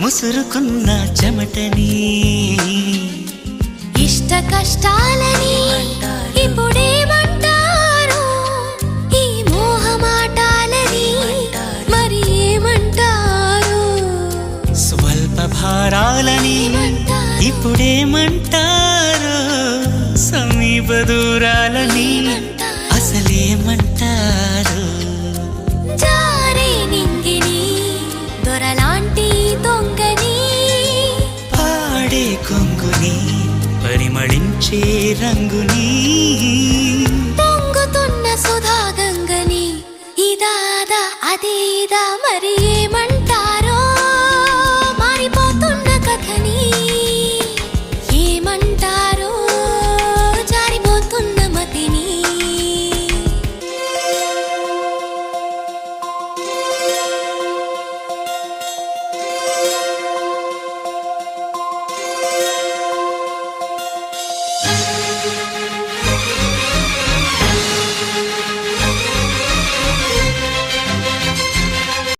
విసురుకున్న చెమటని ఇష్ట కష్టాలని ఇప్పుడేమంటారు ఈ మోహమాటాలని మరి ఏమంటారు? స్వల్ప భారాలని? ఇప్పుడేమంటారు సమీప దూరాలని వచ్చే రంగుని పొంగుతున్న సుధా గంగని ఇదాదా అదేదా